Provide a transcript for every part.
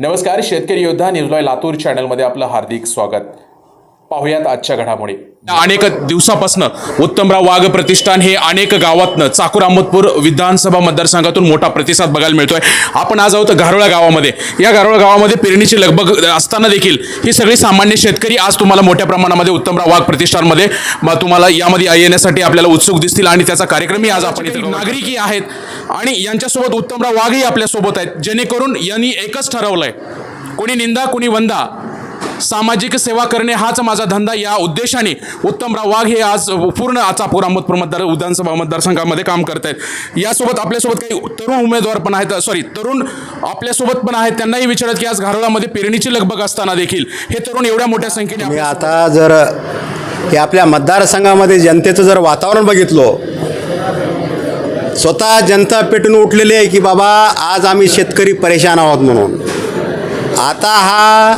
नमस्कार शेतकरी योद्धा न्यूज लातूर चॅनलमध्ये आपलं हार्दिक स्वागत. पाहुयात आजच्या घडामोडी. अनेक दिवसापासून उत्तमराव वाघ प्रतिष्ठान हे अनेक गावातनं चाकूर अहमदपूर विधानसभा मतदारसंघातून मोठा प्रतिसाद बघायला मिळतोय. आपण आज आहोत घारोळा गावामध्ये. या घारोळा गावामध्ये पेरणीची लगबग असताना देखील ही सगळी सामान्य शेतकरी आज तुम्हाला मोठ्या प्रमाणामध्ये उत्तमराव वाघ प्रतिष्ठानमध्ये तुम्हाला यामध्ये येण्यासाठी आपल्याला उत्सुक दिसतील आणि त्याचा कार्यक्रमही आज आपण इथे नागरिकही आहेत आणि यांच्यासोबत उत्तमराव वाघही आपल्यासोबत आहेत. जेणेकरून यांनी एकच ठरवलंय. कोणी निंदा कोणी वंदा. सामाजिक सेवा करणे हाच माझा धंदा. या उद्देशाने उत्तमराव वाघ हे आज पूर्ण आचापूर अहमदपूर मतदार विधानसभा मतदारसंघामध्ये काम करत आहेत यासोबत आपल्यासोबत काही तरुण उमेदवार पण आहेत. सॉरी तरुण आपल्यासोबत पण आहेत. त्यांनाही विचारत की आज घारोळामध्ये पेरणीची लगबग असताना देखील हे तरुण एवढ्या मोठ्या संख्येने आता जर हे आपल्या मतदारसंघामध्ये जनतेचं जर वातावरण बघितलो स्वतः जनता पेटून उठलेली आहे की बाबा आज आम्ही शेतकरी परेशान आहोत म्हणून. आता हा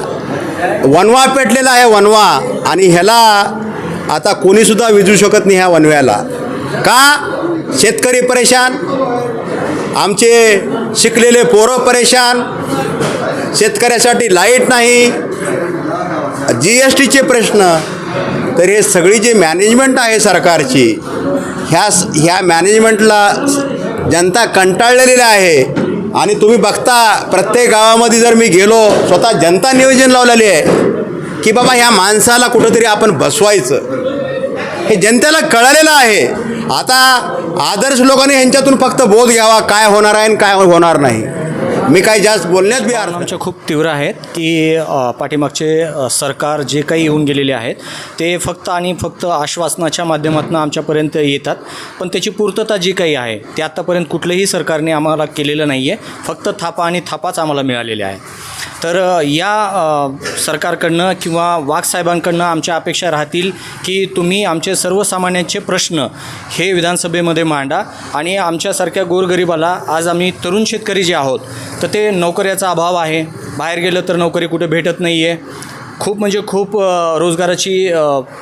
वनवा पेटलेला आहे वनवा. आणि ह्याला आता कोणीसुद्धा विजू शकत नाही ह्या वनव्याला. का? शेतकरी परेशान? आमचे शिकलेले पोरं परेशान? शेतकऱ्यासाठी लाइट नाही? जी एस टीचे प्रश्न. तर हे सगळी जी मॅनेजमेंट आहे सरकारची ह्या ह्या मॅनेजमेंटला जनता कंटाळलेली आहे. आणि तुम्ही बघता प्रत्येक गावामध्ये जर मी गेलो स्वतः जनता नियोजन लावलेली आहे की बाबा ह्या माणसाला कुठंतरी आपण बसवायचं. हे जनतेला कळलेलं आहे. आता आदर्श लोकांनी ह्यांच्यातून फक्त बोध घ्यावा काय होणार आहे आणि काय होणार नाही. मी काही जास्त बोलण्यात बी अर्थ आमच्या खूप तीव्र आहेत की पाठीमागचे सरकार जे काही येऊन गेलेले आहेत ते फक्त आणि फक्त आश्वासनाच्या माध्यमातून आमच्यापर्यंत येतात. पण त्याची पूर्तता जी काही आहे ते आत्तापर्यंत कुठलंही सरकारने आम्हाला केलेलं नाही आहे फक्त थापा आणि थापाच आम्हाला मिळालेल्या आहे तर या सरकारकडनं किंवा वाघसाहेबांकडनं आमच्या अपेक्षा राहतील की तुम्ही आमचे सर्वसामान्यांचे प्रश्न हे विधानसभेमध्ये मांडा आणि आमच्यासारख्या गोरगरिबाला आज आम्ही तरुण शेतकरी जे आहोत तर ते नोकऱ्याचा अभाव आहे. बाहेर गेलं तर नोकरी कुठे भेटत नाही आहे खूप म्हणजे खूप रोजगाराची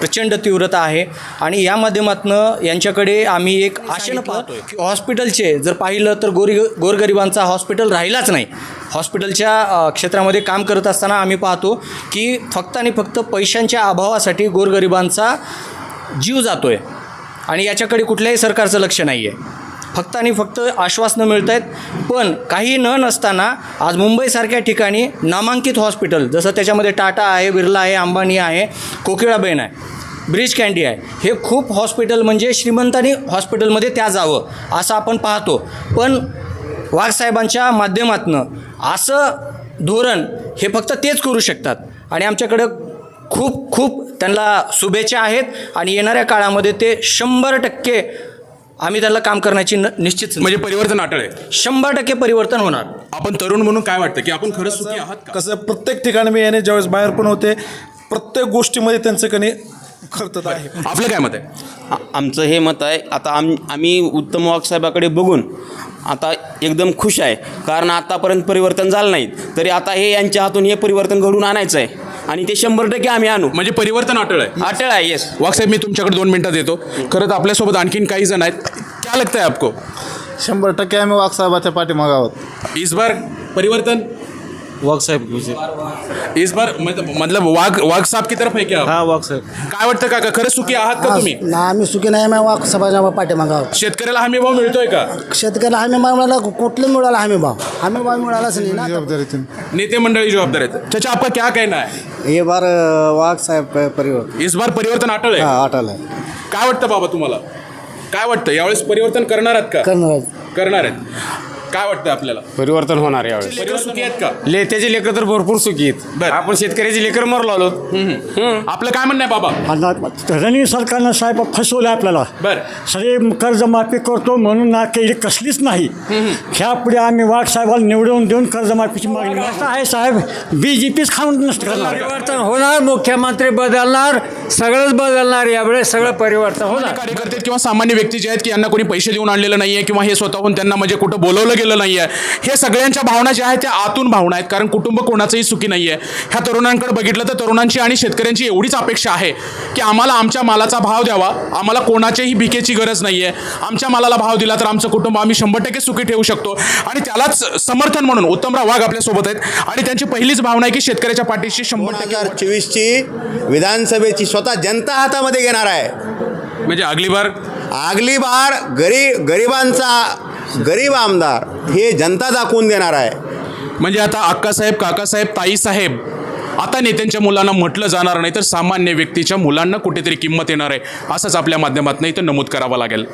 प्रचंड तीव्रता आहे. आणि या माध्यमातनं यांच्याकडे आम्ही एक आशेनं पाहतोय. की हॉस्पिटलचे जर पाहिलं तर गोरी गोरगरिबांचा हॉस्पिटल राहिलाच नाही. हॉस्पिटलच्या क्षेत्रामध्ये काम करत असताना आम्ही पाहतो की फक्त आणि फक्त पैशांच्या अभावासाठी गोरगरिबांचा जीव जातो आहे आणि याच्याकडे कुठल्याही सरकारचं लक्ष नाही आहे फक्त आणि फक्त आश्वासनं मिळत आहेत पण काही न नसताना आज मुंबईसारख्या ठिकाणी नामांकित हॉस्पिटल जसं त्याच्यामध्ये टाटा आहे बिर्ला आहे अंबानी आहे कोकिळाबेन आहे ब्रिज कँडी आहे हे खूप हॉस्पिटल म्हणजे श्रीमंतांनी हॉस्पिटलमध्ये त्या जावं असं आपण पाहतो. पण वाघसाहेबांच्या माध्यमातनं असं धोरण हे फक्त तेच करू शकतात. आणि आमच्याकडं खूप खूप त्यांना शुभेच्छा आहेत आणि येणाऱ्या काळामध्ये ते शंभर टक्के आम्ही त्यांना काम करण्याची न निश्चित म्हणजे परिवर्तन अटळ आहे. शंभर टक्के परिवर्तन होणार. आपण तरुण म्हणून काय वाटतं की आपण खरंच सुखी आहात का? कसं प्रत्येक ठिकाणी मी याने ज्यावेळेस बाहेर पण होते प्रत्येक गोष्टीमध्ये त्यांचं कणी खर्च आहे. आपलं काय मत आहे? आ- आमचं हे मत आहे आता आम आम्ही उत्तम वाघ साहेबाकडे बघून आता एकदम खुश आहे. कारण आतापर्यंत परिवर्तन झालं नाही तरी आता हे यांच्या हातून हे परिवर्तन घडून आणायचं आहे. आणि ते शंभर टक्के आम्ही आणू. म्हणजे परिवर्तन अटळ आहे. अटळ आहे येस वाघसाहेब मी तुमच्याकडे दोन मिनिटात येतो खरं तर आपल्यासोबत आणखीन काही जण आहेत. क्या लगता है आपको? शंभर टक्के आम्ही वाघसाहेबाच्या पाठीमागं आहोत. इस बार परिवर्तन? वाघ साहेब इस बार मतलब मतलब वाघ वाघ साहब की तरफ है क्या? आप? हा वाघ साहेब. काय वाटतं काका खरंच सुखी आहात का तुम्ही? ना आम्ही सुखी नाही आम्ही वाघ समाजा पाठीमागं आहोत. शेतकऱ्याला हमी भाव मिळतोय का? शेतकऱ्याला हमी भाव मिळाला कुठलं मिळाला हमी भाव? हमी भाव मिळालाच नाही ना. नेते मंडळी जवाबदार आहेत. चाचा आपका क्या कहना है? हे बार वाघ साहेब परिवर्तन. इस बार परिवर्तन आहे? अटल आहे. काय वाटतं बाबा तुम्हाला? काय वाटतं? यावेळेस परिवर्तन करणार आहेत का? करणार करणार आहेत. काय वाटतं आपल्याला? परिवर्तन होणार यावेळेस. लेकरं सुखी आहेत का? ले त्याचे लेकर तर भरपूर सुखी आहेत. बरं. आपण शेतकऱ्याचे लेकर मरलो आलो आपलं काय म्हणणं आहे बाबा? रणी सरकारनं साहेब फसवलं आपल्याला. बर. सगळे कर्जमाफी करतो म्हणून ना केली कसलीच नाही. ह्या पुढे आम्ही वाघ साहेबाला निवडून देऊन कर्जमाफीची मागणी असं आहे साहेब. बी जे पीच खाऊन नसतं करणार. परिवर्तन होणार मुख्यमंत्री बदलणार सगळंच बदलणार यावेळेस सगळं परिवर्तन होणार. कार्यकर्ते किंवा सामान्य व्यक्ती जे आहेत की यांना कोणी पैसे देऊन आणलेलं नाहीये किंवा हे स्वतःहून त्यांना म्हणजे कुठं बोलवलं गेलं नाही आहे हे सगळ्यांच्या भावना ज्या आहेत त्या आतून भावना आहेत. कारण कुटुंब कोणाचंही सुखी नाही आहे ह्या तरुणांकडे बघितलं तर तरुणांची आणि शेतकऱ्यांची एवढीच अपेक्षा आहे की आम्हाला आमच्या मालाचा भाव द्यावा. आम्हाला कोणाच्याही भिकेची गरज नाही आहे आमच्या मालाला भाव दिला तर आमचं कुटुंब आम्ही शंभर टक्के सुखी ठेवू शकतो. आणि त्यालाच समर्थन म्हणून उत्तमराव वाघ आपल्यासोबत आहेत. आणि त्यांची पहिलीच भावना आहे की शेतकऱ्याच्या पाठीशी शंभर टक्के चोवीसची विधानसभेची स्वतः जनता हातामध्ये घेणार आहे. म्हणजे अगली बार? आगली बार गरी गरिबांचा गरीब आमदार हे जनता दाखवून देणार आहे. म्हणजे आता अक्कासाहेब काकासाहेब ताईसाहेब आता नेत्यांच्या मुलांना म्हटलं जाणार नाही तर सामान्य व्यक्तीच्या मुलांना कुठेतरी किंमत येणार आहे असंच आपल्या माध्यमातून इथं नमूद करावं लागेल.